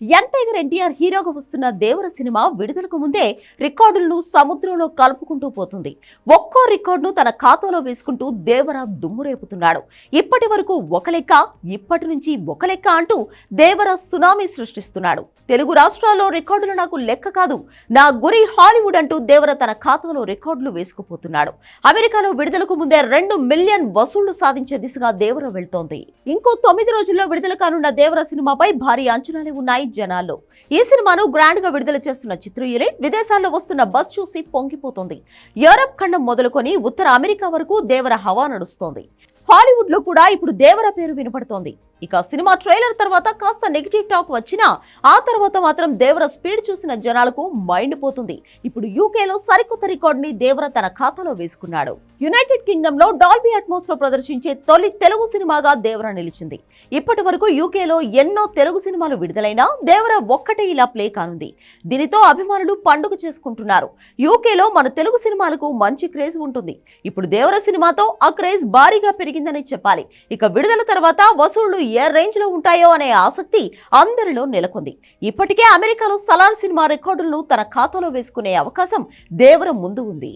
Young tiger NTR హీరోగా వస్తున్న దేవర cinema విడుదలకు ముందే రికార్డులను సముద్రంలో కలుపుకుంటూ పోతుంది. ఒక్కో రికార్డును తన ఖాతాలో వేసుకుంటూ దేవర దుమ్ము రేపుతున్నాడు. ఇప్పటి వరకు ఒక లెక్క ఇప్పటి నుంచి ఒక లెక్క అంటూ దేవర సునామీ సృష్టిస్తున్నాడు. తెలుగు రాష్ట్రాల్లో రికార్డులు నాకు లెక్క కాదు. నా గురి హాలీవుడ్ అంటూ దేవర తన ఖాతాలో రికార్డులు వేసుకుపోతున్నాడు. అమెరికాలో విడుదలకు ముందే రెండు మిలియన్ వసూళ్ళు సాధించే దిశగా దేవర వెళ్తోంది. ఇంకో తొమ్మిది రోజుల్లో విడుదల కానున్న దేవర సినిమాపై భారీ అంచనాలే ఉన్నాయి. జనాల్లో ఈ సినిమాను గ్రాండ్గా విడుదల చేస్తున్న చిత్ర యూనిట్ విదేశాల్లో వస్తున్న బస్ చూసి పొంగిపోతుంది. యూరప్ ఖండం మొదలుకొని ఉత్తర అమెరికా వరకు దేవర హవా నడుస్తోంది. హాలీవుడ్లో కూడా ఇప్పుడు దేవర పేరు వినపడుతోంది. ఇక సినిమా ట్రైలర్ తర్వాత కాస్త నెగిటివ్ టాక్ వచ్చినా ఆ తర్వాత మాత్రం దేవర స్పీడ్ చూసిన జనాలకు మైండ్ పోతుంది. ఇప్పుడు యూకేలో సరికొత్త రికార్డ్ని దేవర తన ఖాతాలో వేసుకున్నాడు. యునైటెడ్ కింగ్డమ్లో డాల్బీ అట్మోస్లో ప్రదర్శించే తొలి తెలుగు సినిమాగా దేవర నిలిచింది. ఇప్పటి వరకు యూకేలో ఎన్నో తెలుగు సినిమాలు విడుదలైనా దేవర ఒక్కటే ఇలా ప్లే కానుంది. దీనితో అభిమానులు పండుగ చేసుకుంటున్నారు. యూకేలో మన తెలుగు సినిమాలకు మంచి క్రేజ్ ఉంటుంది. ఇప్పుడు దేవర సినిమాతో ఆ క్రేజ్ భారీగా జరిగిందని చెప్పాలి. ఇక విడుదల తర్వాత వసూళ్ళు ఏ రేంజ్లో ఉంటాయో అనే ఆసక్తి అందరిలో నెలకొంది. ఇప్పటికే అమెరికాలో సలార్ సినిమా రికార్డులను తన ఖాతాలో వేసుకునే అవకాశం దేవరం ముందు ఉంది.